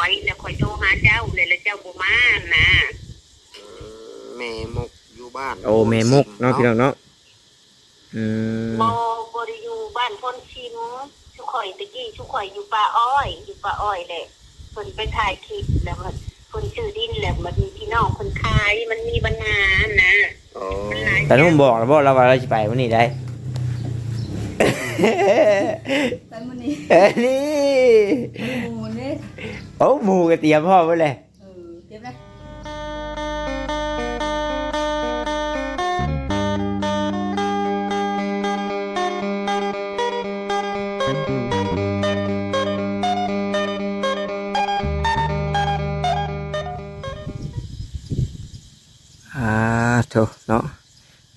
อยแล้วคอยโทรหาเจ้าเลยแล้วเจ้าบ่มานะอืมแม่มกอยู่บ้านโอ้แม่มกเนาะพี่น้องเนาะอืมบ่บ่ได้อยู่บ้านพ้นชิมชุกข่อยตะกี้ชุกข่อยอยู่ป่าอ้อย อยู่ป่าอ้อยแหละเพิ่นไปถ่ายคลิปแล้วมันเพิ่นชื่อดินแล้วมันมีพี่น้องเพิ่นขายมันมีปัญหานะโอ้มันหลายแต่นุ่มบอกแล้วบอกเราว่าเราจะไปวันนี้ได้ไปมื้อนี้เอ้ยนี่หมูนี่ โอ้หมูก็เตรียมพ่อไว้เลยเออเก็บได้อ่าโถเนาะ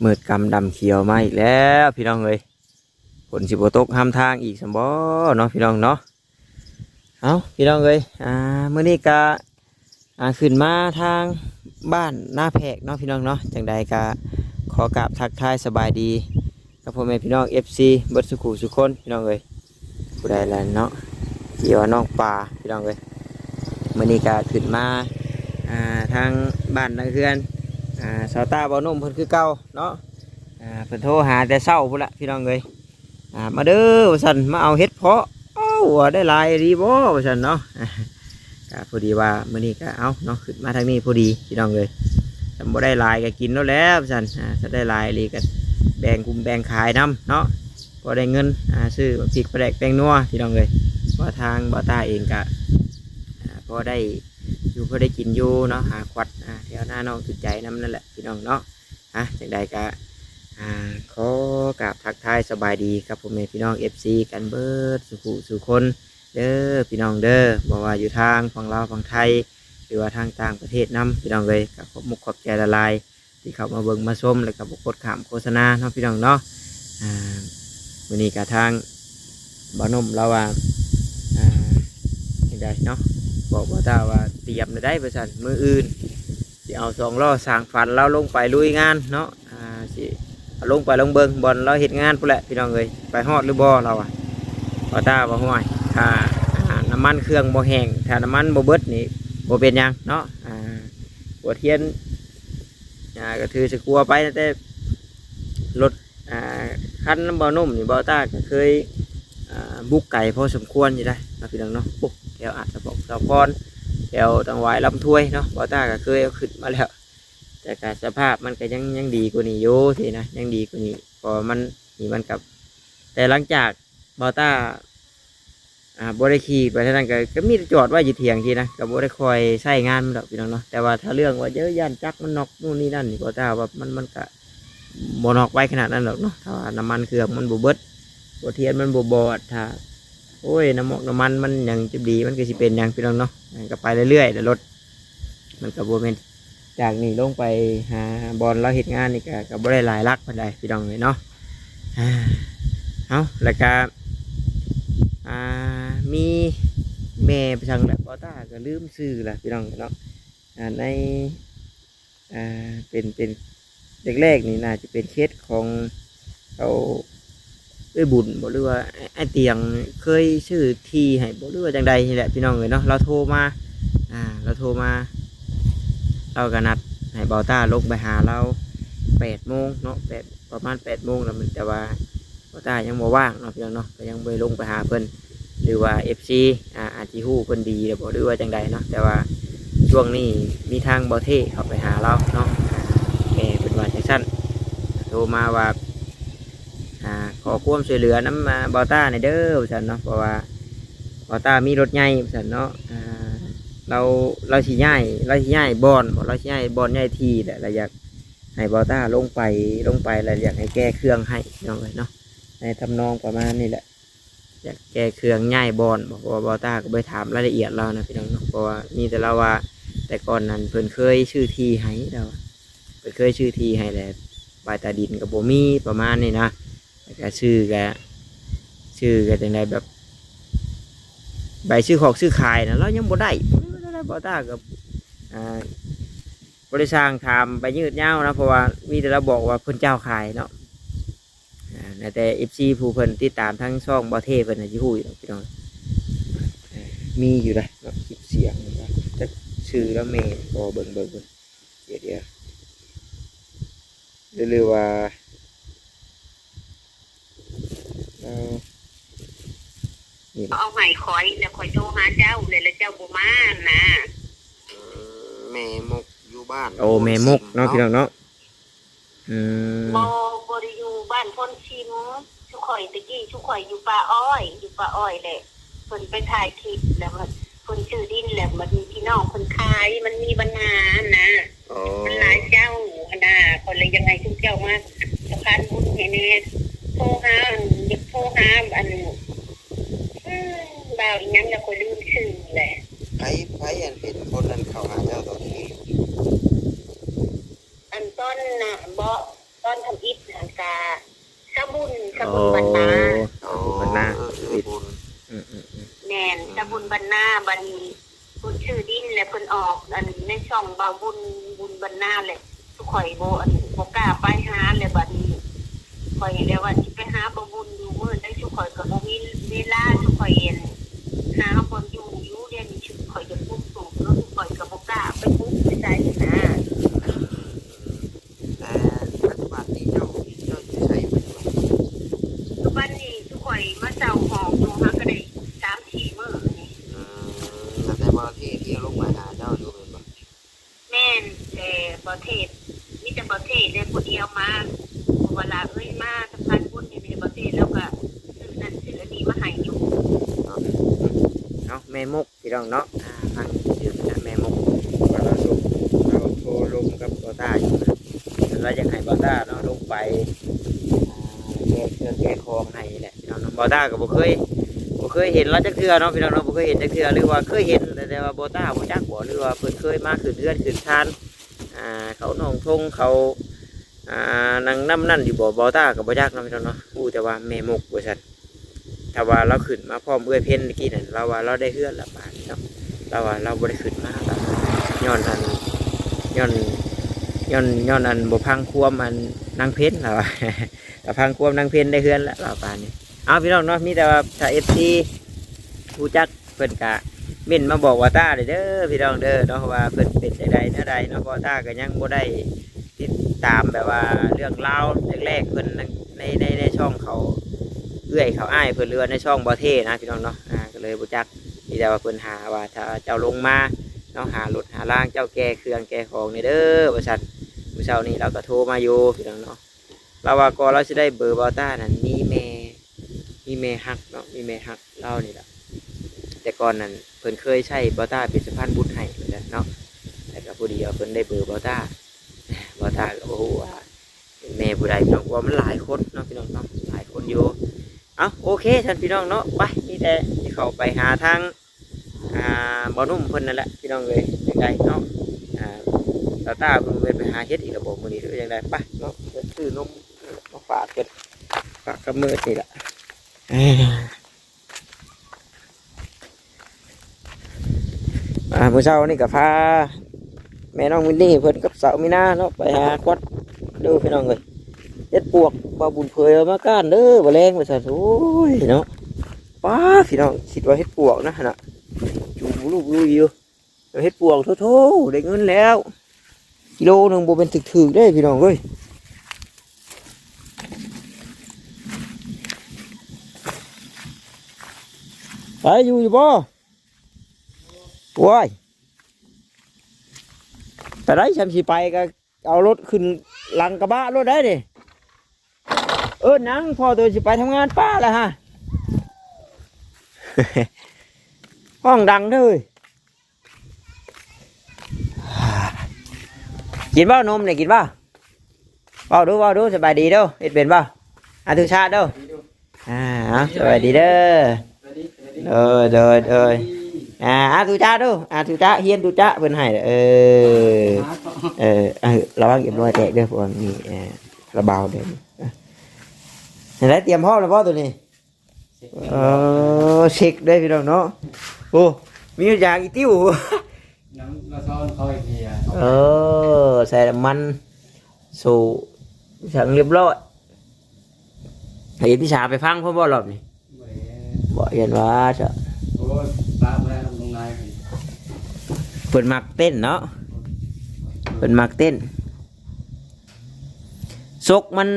มืดกำดำเขียวมาอีกแล้ว พี่น้องเลยฝนสิบตกห้ามทางอีกสมบ่เนาะพี่น้องเนาะ เอาพี่น้องเลยอ่าเมื่อนี้กะอ่าขึ้นมาทางบ้านหน้าแพกเนาะพี่น้องเนาะจังใดกะขอกราบทักทายสบายดีกับพ่อแม่พี่น้อง FC เบิดสุขุสุคนพี่น้องเลยผู้ใดแล้วเนาะเกี่ยวน้องป่าพี่น้องเลยเมื่อนี้กะขึ้นมาอ่าทางบ้านนักเรือนอ่าสาวตาบอนุ่มเพิ่นคือเก่าเนาะอ่าเพิ่นโทรหาแต่เช้าพุ่นละพี่น้องเอ้ยอ่ามาเด้อว่าซั่นมาเอาเฮ็ดเพาะ ว่าได้ลายดีบ่ว่าซั่นเนาะก็พอดีว่ามื้อนี้ก็เอาเนาะขึ้นมาทางนี้พอดีพี่น้องเอ้ยถ้าบ่ได้ลายก็กินแล้วแหล้วว่าซั่นอ่าถ้าได้ลายอีก็แบ่งกลุ่มแบ่งขายนํเนาะพอได้เงินซื้อพริกปลาแดกแป้งนัวพี่น้องเอ้ยว่าทางบ่าตาเองก็พอได้อยู่พอได้กินอยู่เนาะหาควัดอ่าแถวหน้าน้องติดใจน้ำนั่นแหละพี่น้องเนาะอะจังใดก็ อ่าขอกราบทักทายสบายดีครับผมเองพี่น้องเอฟซีกันเบิดสุขุสุคนเด้อพี่น้องเด้อบอกว่าอยู่ทางฝั่งลาวฝั่งไทย หรือว่าทางต่างประเทศนํพี่น้องเลยกับขอบมุกขอบใจละลาย ที่เข้ามาเบิ่งมาชมแล้วก็บกดขามโฆษณาเนาะพี่น้องเนาะอ่าวันนี้กับทางบ้านนมเราว่าอ่าจังใดเนาะบอกว่าถ้าว่าเตรียมได้ประสันมืออื่นสิเอาสองล้อสางฝันเราลงไปลุยงานเนาะอ่าสิ ลงไปลงเบิงบอลเราเห็นงานพุ่นแหละพี่น้องเลยไปฮอดหรือบ่เราอะว่าตาว่าห้วยถ้าอ่าน้ำมันเครื่องบ่แห้งถ้าน้ำมันบ่เบิดนี่บ่เป็นยังเนาะอ่าหัวเทียนอ่าก็ถือสกัวไปแต่รถอ่าคันบ่นุ่มนี่บ่ตาก็เคยอ่าบุกไก่พอสมควรอยู่ได้นะพี่น้องเนาะปุ๊แถวอาจจะบอกสะพรแถวตังหวายลำถ้วยเนาะบอต้าก็เคยเอาขึ้นมาแล้ว แต่กสภาพมันก็ยังยังดีกว่านี้อยู่ทีนะยังดีกว่านี้เพอมันนี่มันกับ แต่หลังจากบอต้าอ่าบริขี่ไปเท่านั้นก็ก็มีจอดไว้อยู่เถียงทีนะกับบริคอยใช้งานมันดอกพี่น้องเนาะแต่ว่าถ้าเรื่องว่าเยอะย่านจักมันนอกนู่นนี่นั่นนี่บอต้าว่ามันมันก็บนอกไว้ขนาดนั้นหรอกเนาะถ้าว่าน้ำมันเครื่องมันบเบิดบวเทียนมันบบอดถ้าโอ้ยน้ำมอกน้ำมันมันอย่างจะดีมันก็สิเป็นอย่างพี่น้องเนาะก็ไปเรื่อยๆแต่รถมันกับโบเมน จากนี่ลงไปหาบอลเราเห็นงานนี่ก็กับได้หลายลักปานใดพี่น้องเลยเนาะเอาแล้วก็อ่ามีแม่ไปทางแบบบอต้าก็ลืมซื้อละพี่น้องเนาะอ่าในเป็นเป็นแรกๆนี่น่าจะเป็นเคสของเขาเอ้ยบุญบอกหรือว่าไอเตียงเคยชื่อทีให้บอกหรือว่าจังใดนี่แหละพี่น้องเลยเนาะเราโทรมาอ่าเราโทรมา เราก็นัดให้เบาต้าลงไปหาเราแปดโมงเนาะแปดประมาณแปดโมงแล้วมันแต่ว่าเบาต้ายังบ่ว่างเนาะพี่น้องเนาะก็ยังไปลงไปหาเพิ่นหรือว่าเอฟซีอ่าอาจจะฮู้เพิ่นดีแล้วบอกหรือว่าจังใดเนาะแต่ว่าช่วงนี้มีทางเบาเทเข้าไปหาเราเนาะแม่เป็นว่าจังสั้นโทรมาว่าอ่าขอความช่วยเหลือน้ำมาบอต้าในเด้อสันเนาะเพราะว่าบอต้ามีรถใหญ่สันเนาะอ่า เราเราชี้ย่ายเราชี้ย่ายบอนเราชี้ย่ายบอนใหญ่ทีแหละเราอยากให้บอต้าลงไปลงไปเราอยากให้แก้เครื่องให้น้องเลยเนาะในทำนองประมาณนี้แหละอยากแก้เครื่องง่ายบอนบอกว่าบอต้าก็ไปถามรายละเอียดเรานะพี่น้องเนาะเพราะว่ามีแต่เราว่าแต่ก่อนนั้นเพิ่นเคยชื่อทีให้เราเพิ่นเคยชื่อทีให้แหละปลายตาดินกับโบมีประมาณนี้นะแก็ชื่อก็ชื่อก็จังไดแบบใบชื่อของชื่อขายนะเรายังบ่ได้ บ่ได้บ่ตากับอ่าบริษัททำไปยืดยาวนะเพราะว่ามีแต่เราบอกว่าเพิ่นเจ้าขายเนาะแต่เอฟซีผู้เพิ่นติดตามทั้งช่องบอเทเพิ่นน่ะสิฮู้อยู่พี่น้องมีอยู่เลยเนาะคลิปเสียงนะจะชื่อแล้วเมย์ก็เบิ่งเบิ่งเบิ่งเดี๋ยวเดี๋ยวเรียว่าเอ่อนี่นะ เอาใหม่คอยแล้วคอยโทรหาเจ้าเลยแล้วเจ้าบ่มานะอืมแม่มกอยู่บ้านโอ้แม่มกเนาะพี่น้องเนาะอืมบ่บ่ได้อยู่บ้านพ้นชิมชุกข่อยตะกี้ชุกข่อยอยู่ป่าอ้อย อยู่ป่าอ้อยแหละเพิ่นไปถ่ายคลิปแล้วมันเพิ่นชื่อดินแหละมันมีพี่น้องเพิ่นขายมันมีปัญหานะโอ้มันหลายเจ้าอันน่ะคนเลยยังไงทุกเจ้ามาสะพานบุญให้แน่โทรหาอันอยากโทรหาอันอืม บ่าวอีหยังแล้วก็ลืมชื่อแหละไผไผอันเป็นคนนั้นเข้าหาเจ้าตอนนี้อันต้นน่ะบ่ต้นทำอิฐหันกาสะบุญสะบุญบรรณาโอ้มันน่าเออเออบุญอืมอืมอืมแนนสะบุญบรรณาบัดนคุณชื่อดินและเพิ่นออก อันในช่องบ่าวบุญบุญบรรณาแหละทุกข่อยบ่อันบ่กล้าไปหาเลยบัดนี้ข่อยเลยว่าสิไปหาบ่าบุญอยู่มื้อได้ทุกข่อยก็บ่มีเวลาทุกข่อยเห็น หาคนอยู่อยู่เรียนนี่ชุดข่อยจะปุ๊บสูงแล้วทุกข่อยก็บ่กล้าไปปุ๊บไปใจนะ แต่ปัจจุบันนี้เจ้าเจ้าอยู่ใช้ปัจจุบัน ทุกวันนี้ทุกข่อยมาเจ้าหองอยู่หาก็ได้3-4มื้อนี่ อืมแต่แต่ว่าที่ที่ลงมาหาเจ้าอยู่เป็นบ่ แม่นแต่ประเทศมีแต่ประเทศเลยผู้เดียวมาเวลาเอ้ยมาสะพานบุญอยู่ในประเทศแล้วก็ซื้อนั่นซื้ออันนี้มาให้อยู่ เนาะแม่มก พี่น้องเนาะอ่าฟังชื่อนะแม่มกว่าเราลงเราโทรลงกับบอต้าอยู่นะเราอยากให้บอต้าเนาะลงไปแก้เครื่องแก้คองให้แหละพี่น้องบอต้าก็บ่เคยบ่เคยเห็นเราจักเทื่อเนาะพี่น้องเนาะบ่เคยเห็นจักเทื่อหรือว่าเคยเห็นแต่แต่ว่าบอต้าบ่จักบ่หรือว่าเพิ่นเคยมาขึ้นเรือนขึ้นชานอ่าเขาหนองทงเขาอ่านางน้ำนั่นอยู่บ่บอต้าก็บ่จักเนาะพี่น้องเนาะรู้แต่ว่าแม่มกว่าซั่น ถ้าว่าเราขึ้นมาพร้อมเอื้อยเพ่นเมื่อกี้นั่นเราว่าเราได้เฮือนละบาทเนาะเราว่าเราบ่ได้ขึ้นมาแบบย้อนอันย้อนย้อนย้อนอันบ่พังควมอันนางเพ่นเราแต่พังควมนางเพ่นได้เฮือนแล้วเราป่านนี้เอาพี่น้องเนาะมีแต่ว่าถ้า FC ผู้จักเพิ่นกะเม่นมาบอกว่าตาเด้อเด้อพี่น้องเด้อเนาะว่าเพิ่นเป็นใดๆเนะใดเนาะพราตาก็ยังบ่ได้ติดตามแบบว่าเรื่องราแรกๆเพิ่นในในในช่องเขา เอื้อยเขาอ้ายเพิ่นเรือในช่องบ่อเท่นะพี่น้องเนาะอ่าก็เลยบ่จักมีแต่ว่าเพิ่นหาว่าถ้าเจ้าลงมาเนาะหารถหาล่างเจ้าแก่เครื่องแก่ของนี่เด้อว่าซั่นมื้อเช้านี้เราก็โทรมาอยู่พี่น้องเนาะเราว่าก่อนเราสิได้เบอร์บาต้านั่นมีแม่มีแม่ฮักเนาะมีแม่ฮักเรานี่ล่ะแต่ก่อนนั้นเพิ่นเคยใช้บาต้าเป็นสะพานบุญให้เหมือนกันเนาะแต่ก็พอดีว่าเพิ่นได้เบอร์บาต้าบาต้าก็บ่ฮู้ว่าเป็นแม่ผู้ใดพี่น้เพราะว่ามันหลายคนเนาะพี่น้องเนาะหลายคนอยู่ เอาโอเคท่านพี่น้องเนาะไปนี่แต่ที่เขาไปหาทางอ่าบ่อนุ่มเพิ่นนั่นแหละพี่น้องเลยยังไงเนาะอ่าตาตาเพิ่นเว้นไปหาเฮ็ดอีกระบบมื้อนี้หรือยังไงไปเนาะเพิ่นซื้อนมมาฝากเพิ่นฝากกับมือนี่ละอ่าผู้เช้านี่ก็พาแม่น้องมินนี่เพิ่นกับสาวมินาเนาะไปหากวดดูพี่น้องเลย เฮ็ดปวกบาบุญเผยเอามาก้านเด้อบ่แรงไปซะโอ้ยเนาะป้าพี่น้องคิดว่าเฮ็ดปวกนะน่ะจูบลูกลุยอยู่เฮ็ดปวกโถๆได้เงินแล้วกิโลหนึ่งบ่เป็นถึกๆเด้พี่น้องเอ้ยไปอยู่อยู่บ่โว้ยไปได้ฉันสิไปก็เอารถขึ้นหลังกระบะรถได้ดิ ออนังพ่อตัวสิไปทำงานป้าแล้วฮะ ห้องดังเลยกินบ้านมเนี่ยกินบ้าบ้าดูบ้าดูสบายดีเด้อเอ็ดเป็นบ้าอาทุชาติเด้ออ่าสบายดีเด้อเออเด้อเด้ออ่าอาทุชาติเด้ออาทุชาเฮียนทุชาเพิ่นให้เอเออเออเออระวังเก็บรอยแตกเด้อพวกนี้เออระเบาเด้อ เห็นไหมเตรียมพร้อมแล้วพ่อตัวนี้เออเช็คได้พี่น้องเนาะโอ้มีอยู่อย่างอีติ้วน้ำเราซ้อนเขาอีกทีอะเออใส่น้ำมันสู่สั่งเรียบร้อยเห็นพี่ชาไปฟังพ่อบ่หรอบนี่เว้ยบ่เห็นว่าจะโอ้ยปลาแม่ลงนายเพิ่นมักเต้นเนาะเพิ่นมักเต้นซกมัน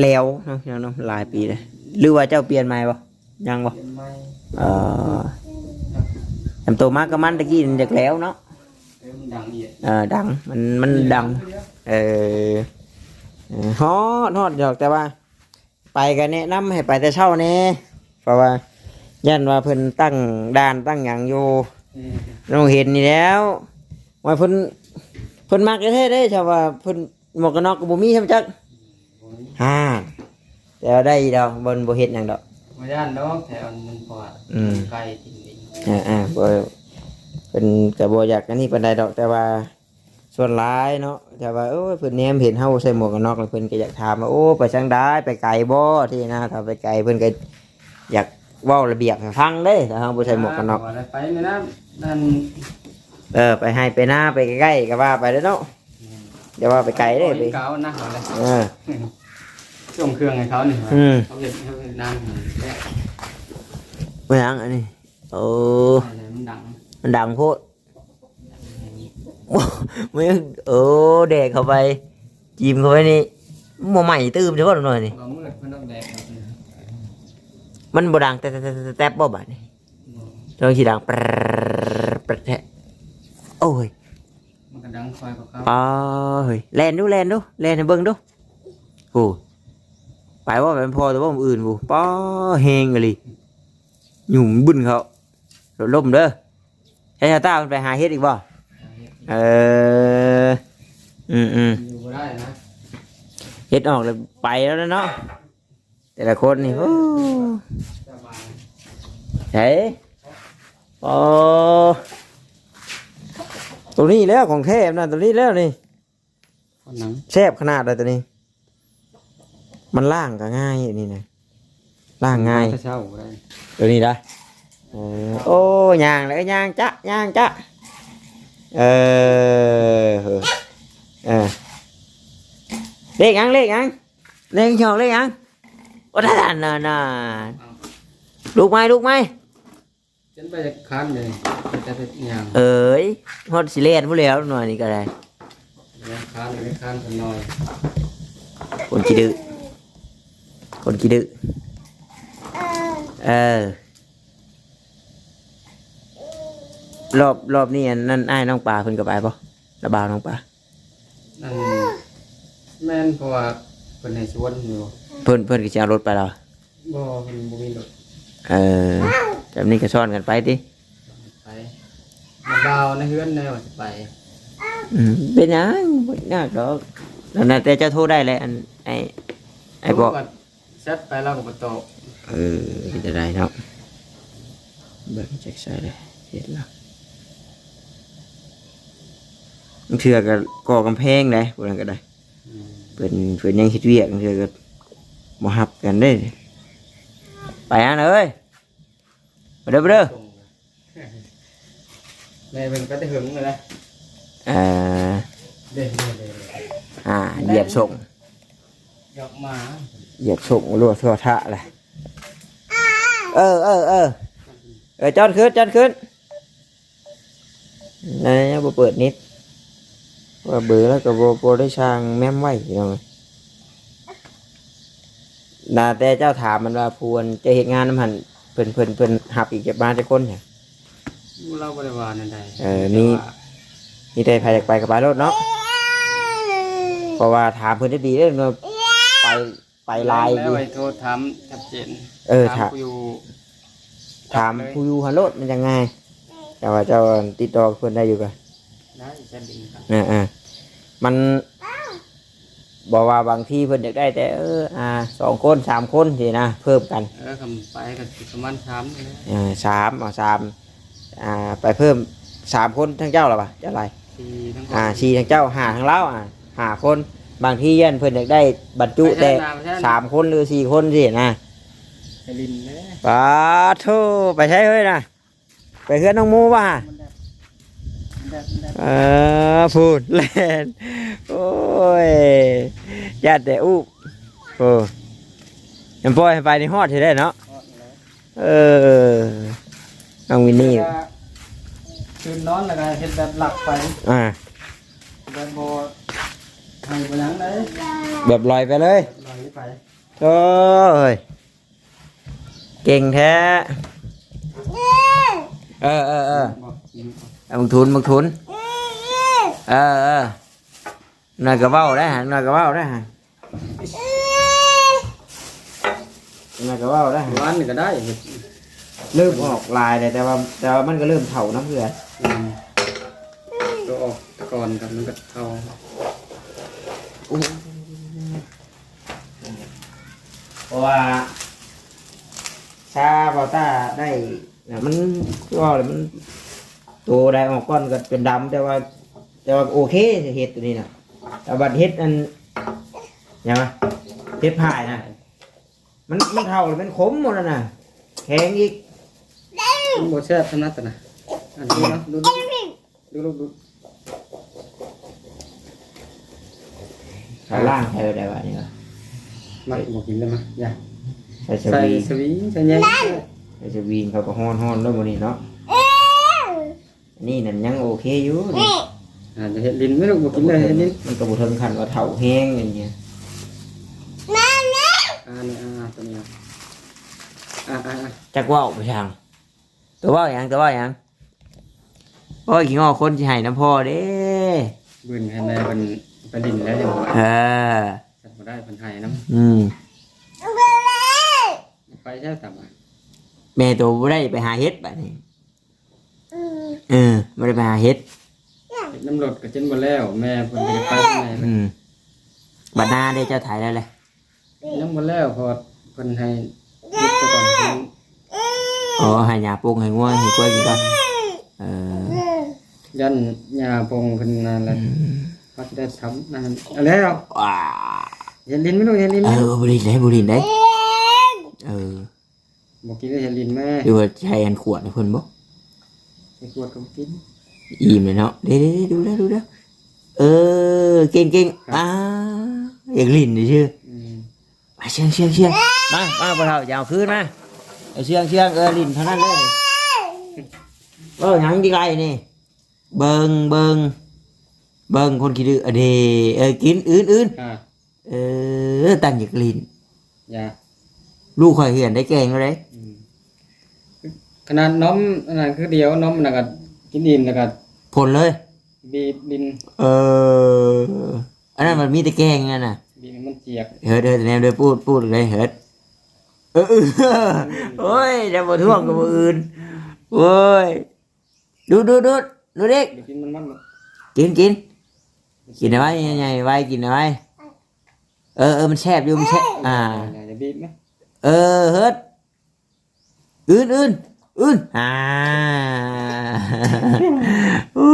แล้วเนาะยังเนาะหลายปีเลยหรือว่าเจ้าเปลี่ยนใหม่บ่ยังบ่เป็นไม้เอ่อจำตัวมากก็มันตะกี้มันจากแล้วเนาะเออดังมันมันดัง เออเอฮอดฮอดหยอกแต่ว่า ไปกันแนะนำให้ไปแต่เช้าแน่เพราะว่ายันว่าเพิ่นตั้งด่านตั้งหยังอยู่เราเห็นนี่แล้วว่าเพิ่นเพิ่นมักแท้ๆได้ชาวว่าเพิ่นหมวกกันน็อกก็บ่มีใช่ไหมจักโอ้ยฮ่าแต่ว่าได้ดอกบนบ่เฮ็ดหยังดอกบ่ย่านดอกแถวมันพอดอืม ไกลจริงอ่าอ่าบ่เป็นก็บ่อยากอันนี้ปานใดดอกแต่ว่าส่วนหลายเนาะแต่ว่าโอ้ยเพิ่นแนมเห็นเฮาใส่หมวกกันน็อกแล้วเพิ่นก็อยากถามว่าโอ้ไปจังไดไปไกลบ่ที่นะถ้าไปไกลเพิ่นก็อยากเว้าระเบียบให้ฟังเด้ถ้าเฮาบ่ใส่หมวกกันน็อกแล้วไปนี่นะนั่นเออไปให้ไปหน้าไปใกล้ๆก็ว่าไปเด้อเนาะอย่าว่าไปไกลเด้ไป เก่านะเอาเลย เออ ส่งเครื่องให้เขานี่อืม เขาเห็นเขาเห็นน้ำมันแรกไม่ยังอันนี้โอ้อะไรมันดังมันดังโพดโอ้ไม่โอ้เด็กเข้าไปจีมเข้าไปนี่โมใหม่ตื้มใช่ป่ะหน่อยนี่ก็มืดมันต้องแดกเอาสิมันบ่ดังแต่แต่แต่แต่แต่บ่บาดนี่ตอนที่ดังปรรปรแทะโอ้ยมันก็ดังคอยกับเขาป้าเฮ้ยแลนดูแลนดูแลนให้เบิ่งดูโอ้ ไปว่าเป็นพอแต่ว่าผมอื่นกูป้าเฮงเลยหยุ่มบึ้นเขารถล่มเด้อใช้ชาต้ามันไปหาเฮ็ดอีกบ่เอออืมอืมอยู่บ่ได้นะเฮ็ดออกเลยไปแล้วนะเนาะแต่ละคนนี่โอ้สบายเฮ้โอ้ตัวนี้แล้วของแท้นะตัวนี้แล้วนี่คนหนังแซ่บขนาดเลยตัวนี้ มันล่างก็ง่ายนี่นะล่างง่ายเช่าบ่ได้ตัวนี้ได้เออโอ้ยางเลยยางจ๊ะยางจ๊ะเออเออเออเลขยังเลขยังเลขชองเลขยังโอ้ท่านน่ะน่ะลูกไม้ลูกไม้จนไปจะคันเลยจะเป็นอย่างเอ้ยฮอดสิเลียนผู้แล้วหน่อยนี่ก็ได้เลี้ยงคันเลี้ยงคันกันหน่อยคนขี้ดื้อ คนขี้ดื้อเออรอบรอบนี้อันนั่นอ้ายน้องปลาเพิ่นก็ไปปะระบาวน้องปลานั่นแม่นเพราะว่าเป็นในสวนอยู่เพิ่นเพิ่นก็จะเอารถไปแล้วบ่เป็นบ่มีรถเออแบบนี้ก็ซ่อนกันไปดิไปมันดาวในเฮือนแนวสิไปอืมเป็นหยังบ่ยากดอกนั่นน่ะแต่เจะโทรได้เลยอันไอ้ไอ้บอก เซตไปแล้วก็บ่ตกเออจะได้เนาะเบิ่งแจ็คใส่เลยเห็นแล้วมันเถื่อก็ก่อกำแพงเลยพวกนั้นก็ได้อืมเพิ่นเพิ่นยังคิดเวียกเถื่อก็บ่ฮับกันเด้ไปอันเอ้ยมาเด้อมาเด้อส่งแม่เป็นก็ได้หึงเลยนะเอ่อเด้เด้เด้อ่าเหยียบส่งยกมาเหยียบส่งรัวทั่วทะเลยเออเออเออเออจอนขึ้นจอนขึ้นนี่นบ่เปิดนิด ว่าเบื่อแล้วก็บ่บ่ได้ช่างแม่มไว้พี่น้องนาแต่เจ้าถามมันว่าพวนจะเฮ็ดงานน้ำหันเพิ่นเพิ่นเพิ่นหับอีกจะมาจะคนเนี่ยเราบ่ได้ว่านั่นใดเออมีนี่ได้ใครอยากไปกับไปรถเนาะเพราะว่าถามเพิ่นได้ดีเด้อเนาะไป ไปลายแล้วดีไว้โทษถามชัดเจนเออถามถามผู้อยู่ถามผู้อยู่ฮัลโหลมันยังไงแต่ว่าเจ้าติดต่อเพิ่นได้อยู่กันได้จะดีครับอ่าอ่ามันบอกว่าบางที่เพิ่นอยากได้แต่เอออ่าสองคนสามคนสินะเพิ่มกันเออคำไปกันสิประมาณ3นี่นะอ่าสามเอาสามอ่าไปเพิ่มสามคนทั้งเจ้าหรอปะเจ้าอะไรสี่ทั้งอ่าสี่ทั้งเจ้าหาทั้งเล่าอ่าหาคน บางที่ยันเพิ่นอยากได้บรรจุแต่สามคนหรือสี่คนสินะไปลินเลยปาโทไปใช้เฮ้ยนะไปเพื่อนน้องหมูป่ะเออพูดเล่นโอ้ยญาติแต่อู้โอ้ยังปล่อยให้ไปในฮอดที่ได้เนาะเออน้องวินนี่คืนนอนแล้วก็เฮ็ดแบบหลับไปอ่าแบบบ่ ให้บ่หยังได้แบบลอยไปเลยหลังนี้ไปโอ้ย เก่งแท้ เออเออเออบอกกินเอามึงทุนมึงทุน เออเออหน่อยก็เว้าได้ฮะหน่อยก็เว้าได้ฮะหน่อยก็เว้าได้ฮะร้านนี่ก็ได้เฮ็ดเริ่มออกลายเลยแต่ว่าแต่ว่ามันก็เริ่มเถาน้ำเพื่อนอืมก็ออกตะกอนกับมันก็เข้า เพราะว่าชาเบาต้าได้เนี่ยมันคือว่าอะไรมันตัวได้ออกก้อนก็เป็นดำแต่ว่า แต่ว่าโอเคเห็ดตัวนี้นะแต่บัดเห็ดอันยังไงเห็ดผ่ายนะมันมันเท่าเลยมันขมหมดแล้วนะแข็งอีกมันบ่แซ่บสำนักแต่นะอันนี้เนาะดูดูดูดูดู ขาล่างใช้ได้ว่านี่ก็มาบ่กินได้มั้ยอย่าใช้สใส่วีสวิงใส่แยงใช้สวีนเขาก็ฮ้อนฮ้อนๆด้วยมันนี่เนาะอันนี่นั่นยังโอเคอยู่นี่อ่าจะเฮ็ดลิ้นไม่รู้บ่กินเลยเฮ็ดลิ้นมันก็บุถึงขั้นว่าเถาแห้งอย่างเงี้ยอ่านี่อ่าตัวนี้อะอ่าอ่าอ่าจักว่าวไปทางตัวว่าวหยังตัวว่าวหยังโอ้ยขี้งอคนที่ให้น้ำพ่อเด้ บืนให้แม่เพิ่น ไปลิ้นแล้วจังว่าเออจัดบ่ได้เพิ่นให้นํอืมไปแซ่บตามอะแม่ตัวบ่ได้ไปหาเห็ดแบบนี้เออไม่ได้ไปหาเห็ดเฮ็ดน้ำรถก็จนบ่แล้ว แม่เพิ่นก็จะไปแม่เพิ่นอืมบัดหน้าได้เจ้าถ่ายแล้วเลยยังบ่แล้วเพอเพิ่นให้เฮ็ดไปก่อนเพิ่นอ๋อให้ยาปรุงให้ง่วงให้กล้วยกินก่อนเออยันยาปงเพิ่นนั่นแหละ เขาสิได้ทำนั่นเอาแล้วว้าเฮ็ดลิ้นไม่รู้เฮ็ดลิ้นเอไหมอบุรินได้บุรินได้เออบ่กินได้เฮ็ดลิ้นแม่ดูว่าใช้อันขวดให้เพิ่นบ่ไอ้ขวดก็บ่กินอิ่มเลยเนาะเด้เด้ดูแล้วดูแล้วเออเก่งเก่งอ่าอยากลิ้นดิชื่ออืมมาเชียงเชียงเชียงมามาพวกเราจะเอาคืนมาเอาเชียงเชียงเออลิ้นเท่านั้นเลยเออหยังดีไรนี่เบิงเบิง เบิงคนขี้ดื้ออะเดเออกินอื่นอื่นอ่าเออตั้งอยากลิ้นยาลูกข่อยเห็นได้แกงแล้วเลยอืมขนาดน้อมอันนั้นคือเดียวน้อมแล้วก็กินอิ่มแล้วก็ผลเลย บีบลิ้นเอออันนั้นมันมีแต่แกงนั่นน่ะบีบให้มันเจียกเฮิร์ดเฮิร์ดแนวเดยพูดพูดเลยเฮิร์ดเออเออโอ้ยจะมาท่วงกับมืออื่นโอ้ยดูดูดูดูเด็กเดี๋ยวกินมันมันบ่กินกิน กินเอาไว้ยังไงไว้กินเอาไว้เออเออมันแซ่บอยู่มันแซ่บอ่าอย่าจะบีบไหมเออเฮิร์ดอื่นอื่นอื่นอ่าอู้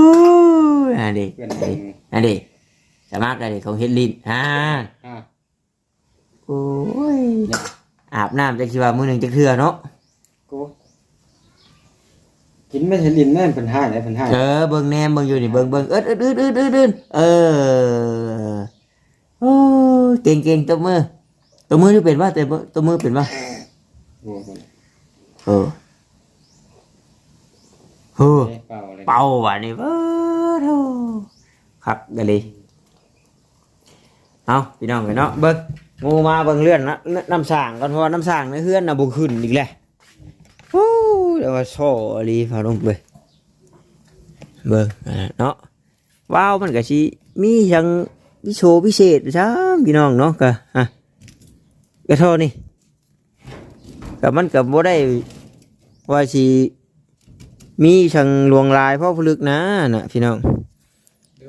ยอันนี้เพื่อนเพิ่นอันนี้สามารถอะไรของเฮดลินอ่าอ่า โอ้ยอาบน้ำจะคิดว่ามือหนึ่งจะเทื่อเนาะกู กินไม่เห็นลิ้นแม่นเพิ่นให้ได้เพิ่นให้เออเบิ่งแนมเบิ่งอยู่นี่เบิ่งเบิ่งเอิดเอิดเอิดเอิดเอิดเอิดเออโอ้ยเก่งเก่งตัวมือตัวมือที่เป็นว่าแต่ตัวมือเป็นว่าโอ้โหเออเฮ้อเป่าเลยเป่าว่ะนี่เบ้อโธ่คักกันเลยเอาพี่น้องกันเนาะเบิ่งงูมาเบิ่งเลื่อนนะน้ำสางก่อนเพราะว่าน้ำสางในเฮือนน่ะบ่ขึ้นอีกแล้วโอ้ย เดี๋ยวว่าโซ่อหลีพาลงไปเบิ่งอันนั้นเนาะว้าวมันก็สิมีหยังมีโชว์พิเศษจ้าพี่น้องเนาะก็ฮะก็เท่านี้ก็มันก็บ่ได้ว่าสิมีช่างลวงลายพ่อพลึกนะน่ะพี่น้อง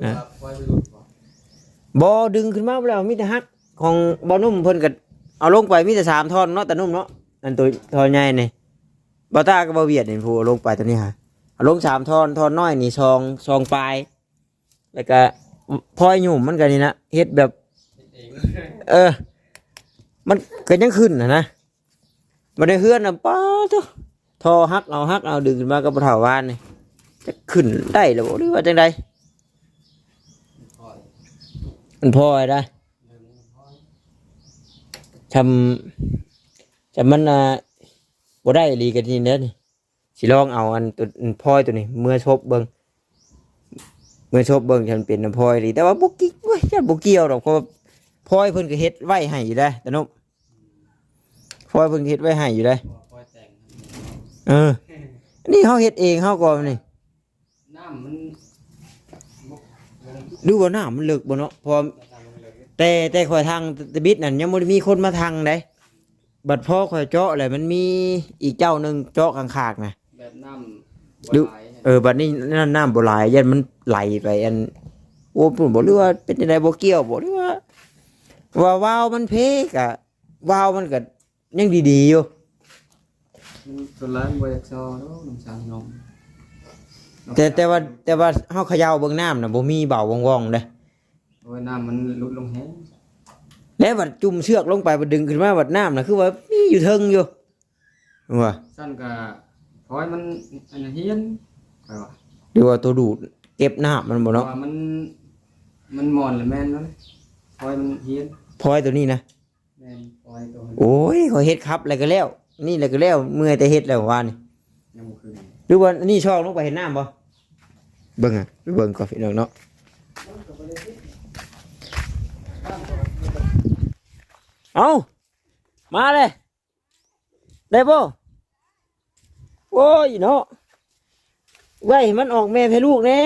นะบอดึงขึ้นมาแล้วมีแต่ฮักของบอนุ่มเพิ่นก็เอาลงไปมีแต่สามท่อนเนาะแต่นุ่มเนาะอันตัวท่อนใหญ่เนี่ บอต้ากับบอเวียดนี่ผู้เอาลงไปตัวนี้ฮะเอาลงสามทอนทอนน้อยนี่ซองซองปลายแล้วก็พลอยหยุ่มมันก็นี่นะเฮ็ดแบบ เออ มันก็ยังขึ้นนะนะมันได้เฮือนนะป้าเถอทอฮักเอาฮักเอาดึงขึ้นมาก็บ่เท่าวานนี่จะขึ้นได้หรือบ่หรือว่าจังไดมันพอได้ทำจะมันอ่า บ่ได้อีหลีกันทีเด้อนี่สิลองเอาอันตัวอันพลอยตัวนี้ เมื่อชบเบิ่งเมื่อชบเบิ่งฉันเป็นน้ำพลอยดีแต่ว่าบ่กิเว้ยฉันบ่เกี่ยวดอกเพราะว่าพลอยเพิ่นก็เฮ็ดไว้ให้อยู่ได้อตะนุพลอยเพิ่นก็เฮ็ดไว้ให้อยู่ได้อพอแต่งเออ นี่เฮาเฮ็ดเองเฮาก็นี่น้ำมันบกลงดูว่าน้ามันเลิกบ่เนาะเพอน้ำมันเลยแต่แต่ข่อยทางตะบิดนั่นยังบ่ได้มีคนมาทางได้ บัดพ่อข่อยเจาะเลยมันมีอีกเจ้าหนึงเจาะข้างๆนะแบบน้ำดูบ่หลายเออบัดนี้น้ำน้ำบ่หลายยันมันไหลไปอันโอ้ปุ่นบ่หรือว่าเป็นจังไดบ่เกี่ยวบ่หรือว่าว่าวาวมันเพกอะวาวมันก็ยังดีๆอยู่มันส่วนร้ายบ่อยากซอเนาะน้ำชางนมแต่แต่ว่าแต่ว่าเฮาเขย่าเบิ่งน้ำน่ะบ่มีเบาว่องๆเด้โอ้ยน้ำมันลุดลงแฮง แล้วบัดจุ่มเชือกลงไปบัดดึงขึ้นมาบัดน้ำน่ะคือว่ามีอยู่เทิงอยู่ว่าสั้นก็พอยมันอันนั้นเฮียนไปว่าหรือว่าตัวดูดเก็บน้ำมันบ่เพราะเนาะว่ามันมันมอนหรือแม่นแล้วพอยมันเฮียนพลอยตัวนี้นะแม่นพอยตัวมันโอ้ยขอยเฮ็ดครับแล้วก็แล้ว นี่แล้วก็แล้วเมื่อยแต่เฮ็ดแล้วว่านี่ยังบ่คืนหรือว่านี่ช่องลงไปเห็นน้ำบ่เบิ่งอะไปเบิ่งก่อนพี่น้องเนาะ เอามาเลย ได้บ่โอ้ยเนาะไว้ให้มันออกแม่ให้ลูกแน่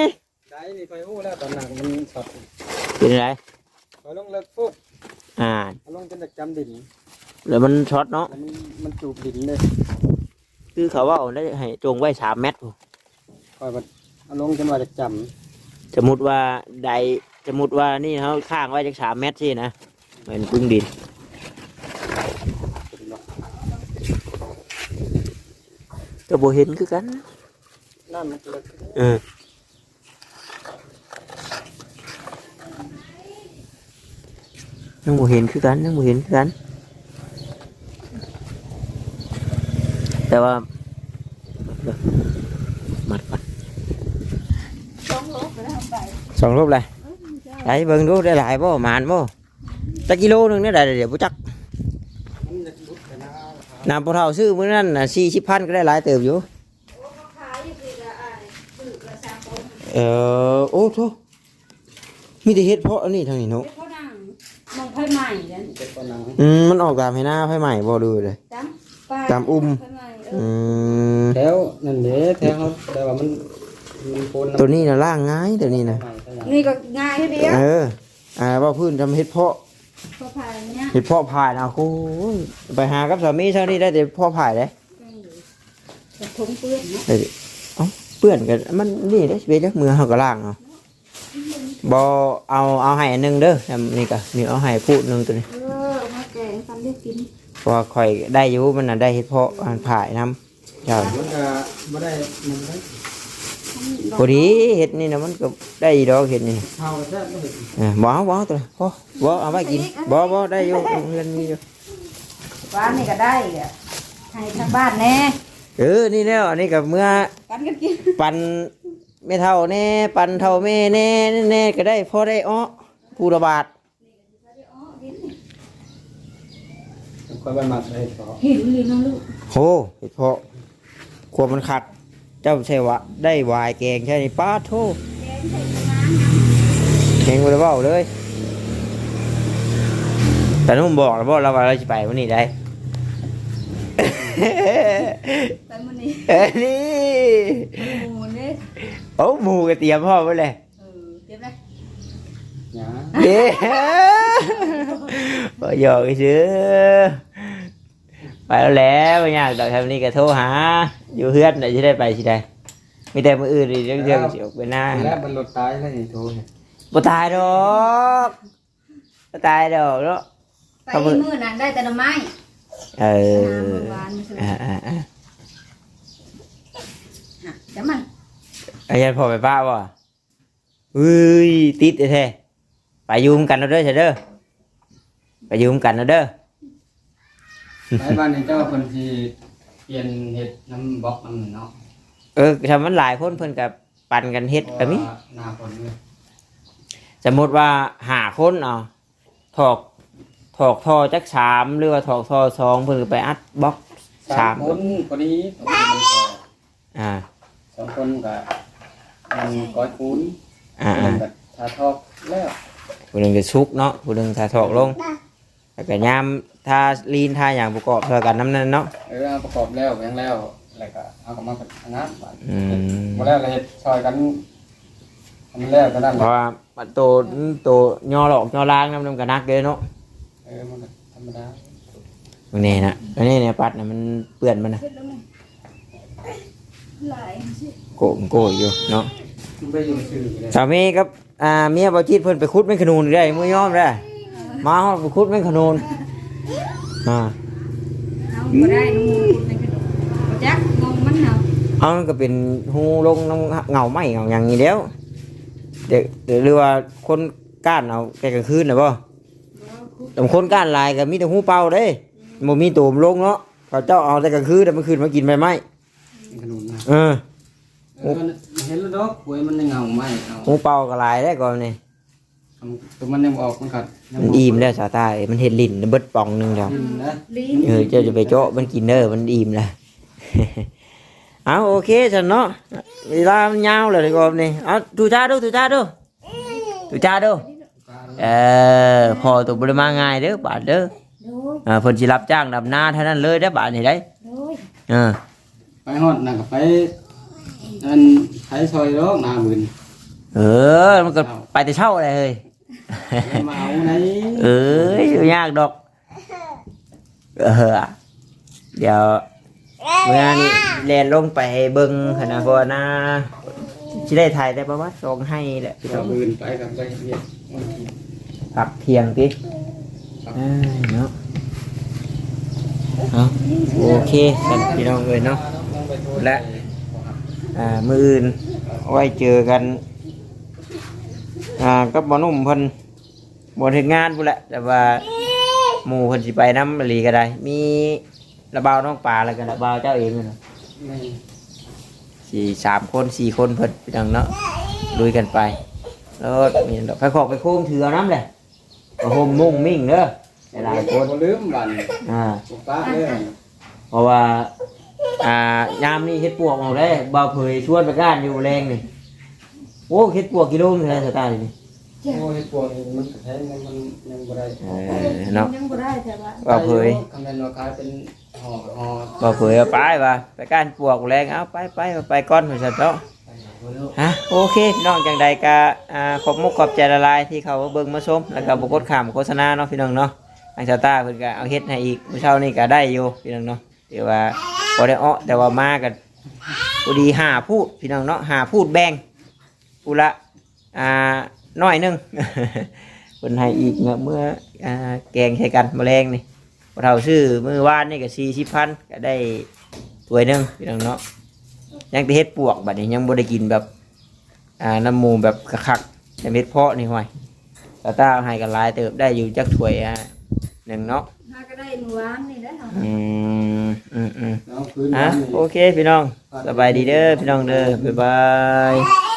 ได้นี่คอยอู้แล้วตอนหนังมันสดเป็นไรคอยลงเลิกฟุดอ่า เอาลงจนจากจำดินแล้วมันช็อตเนาะแล้วมันมันจูบดินเลยคือเขาว่าเอาได้ให้จงไว้สามเมตร คอยแบบเอาลงจนว่าจะจสมมติว่าใดสมมติว่านี่เขาข้างไว้จากสามเมตรสินะเหมือนพึ่งดิน ก็บ่เห็นคือกันนะำน้ำมันเลิกเออยังบ่เห็นคือกันยังบ่เห็นคือกัน แต่ว่าเดี๋ยวมัดก่อนต้องลบไปทำไปสองรูปเลยไอ้เบิ่งดูได้หลายบ่หมานบ่จักกิโลหนึงเนี่ยได้เดี๋ยวบ่จักมันจะลุกไป นะน้ำปลาเท่าซื้อมื้อนั้นน่ะ40พันก็ได้หลายเติบอยู่ขายอยู่ที่ละอ่าถือละสามคนเออโอ้โธ่มีแต่เฮ็ดเพราะอันนี้ทางนี้เนาะเขานั่งมองไพ่ใหม่นั่นเจ็บปวดหนังอืมมันออกตามให้หน้าไฟใหม่บ่ดูเลยจำป้ายจำอุ้มไพ่ใหม่เออือมแถวนั่นเด้แถวเขาแต่ว่ามันมันโคนตัวนี้น่ะล่างง่ายตัวนี้น่ะใหม่เท่าไหร่นี่ก็ง่ายทีเดียวเอออ่าว่าพื้นทำเฮ็ดเพาะ พอผ่านเนี่ยเฮ็ดเพาะผ่ายนะโอ้ยไปหากับสามีเท่านี้ได้แต่เพาะผ่ายเด้กระทงเปื้อนเนาะได้ดิเอ้าเปื้อนกันมันนี่เด้เวลามือเฮาก็ล้างเอาบ่เอาเอาให้อันหนึงเด้ออันนี่ก็นี่เอาให้พูดหนึงตัวนี้เออเอามาแกงทำเรียกกินเพราะว่าข่อยได้อยู่มันน่ะได้เฮ็ดเพาะอันผ่ายนํเจ้า มันก็ไม่ได้มันได้ พอดีเห็ดนี่นะมันก็ได้ดอกเห็ดนี่เท่าแท้ไม่เห็นอ่าบ่เอาบ่เอาตัวพอบ่เอาไว้กินบ่บ่ได้อยู่เรือนมีอยู่บ้านนี่ก็ได้อะให้ทางบ้านแน่เออนี่แล้วอันนี้กับเมื่อกันกันกินปันไม่เท่าแน่ปันเท่าแม่แน่แน่ก็ได้พอได้อ้อผู้ระบาดคอยบ้านมาเลยขอเห็นเลยน้องลูกโหเห็ดเพาะควบมันขัด เจ้าใช่วะได้วายแกงใช่นี่ป้าโทแกงบ่ได้เว้าเลย แต่นุ่มบอกแล้วบอกเราว่าเราจะไปวันนี้ได้แต่มื้อนี้เอ้ยนี่หมูเนี่ยโอ้หมูก็เตรียมพ่อไว้เลยเออเจ็บไหมหยาเด้พอหยอกซื้อ ไปแล้วแล้วอยากดอกทำนี่ก็โทรหา อยู่เฮือนไหนจะได้ไปสิได้มีแต่มืออื่นเรื่องเรื่องๆสิออกไปหน้าแล้วมันหลดตายแล้วนี่โทรเนี่ยบ่ตายดอกบ่ตายดอกเนาะไปมื้อนั้นได้แต่หน่อไม้เอหาอมื้อวานนี่สิอ่าอ่าอ่าฮะเดี๋ยวมันไอ้ยันพ่อไปป้าบ่เฮ้ยติดแท้ๆไปอยุ่มกันเอาเด้อเถอะเด้อไปอยุ่มกันเอาเด้อในบ้านนี้เจ้าคนที่เปลี่ยนเห็ดน้ำบล็อกน้ำเนาะเออทำมันหลายคนเพิ่นกับปั่นกันเฮ็ดก็มีเพราะว่าหน้าฝนเลยสมมติว่าหาคนเอาถอกถอกทอจักสามหรือว่าถอกทอสองเพิ่นก็ไปอัดบล็อกสามคนพอดีสองคนมันพออ่าสองคนกับมันก้อยคูนอ่าเพิ่อ่านก็ทาทอกแล้วผู้หนึงก็ชุกเนาะผู้หนึงทาถอกลง แล้วก็ยามทาลีนทาอย่างประกอบเท่ากันน้ำนั้นเนาะ เออเอาประกอบแล้วยังแล้วแล้วก็เอากลับมาเป็นงานบัดอืมบ่แล้วก็เฮ็ดซอยกันทำแล้วก็นั่นเพราะว่ามันโตโตย่อหลอกย่อล้างน้ำน้ำกันนักเลยเนาะเออมันก็ธรรมดาตรงนี้นะอันนี้เนี่ยปัดนะมันเปื้อนมันนะหลายสิโกะมันโกะอยู่เนาะมันไปอยู่ชื่อเลยสามีกับอ่าเมียบอจิตเพิ่นไปคุดแม่งขนูนได้มือยอมได้ มาฮอดไปคุดแม่งขนูนอ่าเอาบ่ได้น้องมูลในกระดูกบ่จักงงมันเหรอเอามันก็เป็นหูลงน้ำเงาไหมเงาอย่างนี้แล้วเด็กหรือว่าคนก้านเอาแกกลางคืนนะบ่แต่คนก้านลายก็มีแต่หูเป่าเด้บ่มีตูมลงเนาะเขาเจ้าเอาแต่กลางคืนแต่เมื่อคืนมากินใบไม้ขนุนนะเออ เออมันเห็นแล้วดอกหวยมันยังเงาไหมเอา หูเป่าก็ลายได้ก่อนนี่ ตัวมันยังบ่ออกมันกัดยังมันบ่อิ่มแล้วสาตายมันเห็ดลิ้นเบิดป่องหนึงแล้ว กินนะลิ้นเออเจ้าจะไปเจาะมันกินเด้อมันอิ่มแล้วเอาโอเคฉันเนาะเวลามันยาวเลยก่อนนี่เอาดูจ้าดูดูจ้าดูดูจ้าดูเออพอตัวบริมาง่ายเด้อบาทเด้อโดยเออเพิ่นสิรับจ้างดำนาเท่านั้นเลยได้อบาทนี่ได้โดยเออไปฮอดนั่นก็ไปอันไผซอยดอกหน้าหมื่นเออมันก็ไปแต่เช่าเลยเฮ้ยแล้ว มาเอาไหนเอ้ยอยู่ยากดอก เออ เดี๋ยวเมื่อนี้แลนลงไปเบิ่งขนาดเพราะว่าหน้าสิได้ถ่ายได้ประวัติส่งให้แหละพี่สน้อองงหมื่นไปกับไปเรียกมันกินผักเทียงติเอ้ยเนาะเอาโอเคสันพี่น้องเลยเนาะ และ อ่ามืออื่นเอาไว้เจอกัน อ่ากับหมอนุ่มเพิ่นบ่ถึงงานพุ่นแหละ แต่ว่าหมู่เพิ่นสิไปน้ำลีก็ได้ มีระเบาวน้องปลาแล้วกันระเบาวเจ้าเองนั่นน่ะไม่สี่สามคนสี่คนเพิ่นพี่น้องเนาะลุยกันไปแล้วมีดอกไปขอกไปโค้งถือเอาน้ำเลยก็โฮมมุ่งมิ่งเด้อหลายๆคนบ่ลืมบันอ่าบ่ป้าเด้อเพราะว่าอ่ายามนี่เฮ็ดปวกออกได้บ่าวเผยชวนไปก้านอยู่แรงนี่ โอ้เฮ็ดปวกกิโลนึงเลยสตาร์นี่โอ้ยพวกนี้มันแท้งมันมันยังบ่ได้เออเนาะยังบ่ได้แต่ว่าบ่าวเผยคำแม่นว่าขายเป็นห่อห่อบ่าวเผยเอาไปว่าไปก้านปวกแรงเอาไปไปไปก้อนเหมือนสัตว์เนาะบ่รู้ฮะโอเคพี่น้องจังใดก็อ่าขอบมุกขอบใจละลายที่เขามาเบิ่งมาชมแล้วก็บ่กดข้ามโฆษณาเนาะพี่น้องเนาะทางชาวต้าเพิ่นก็เอาเฮ็ดให้อีกมื้อเช้านี่ก็ได้อยู่พี่น้องเนาะแต่ว่าบ่ได้อ้อแต่ว่ามากันพอดีหาพูดพี่น้องเนาะหาพูดแบ่ง พูละอ่าน้อยหนึงเพิ่นให้อีกเมื่อเมื่ออ่าแกงใช้กันแมลงนี่บ่เท่าซื้อมื้อวานนี่ก็40,000ก็ได้ถ้วยหนึงพี่น้องเนาะยังแต่เฮ็ดปวกบัดนี้ยังบ่ได้กินแบบอ่าน้ำหมูแบบคักๆแต่เม็ดเพาะนี่ห่วยตาตาเอาให้กันหลายเติบได้อยู่จักถ้วยอะหนึ่งเนาะหาก็ได้หนูร้านนี่ได้เหรออืมอืมอืมแล้วคืนอะวันนี้โอเคพี่น้องสบายดีเด้อพี่น้องเด้อบ๊ายบาย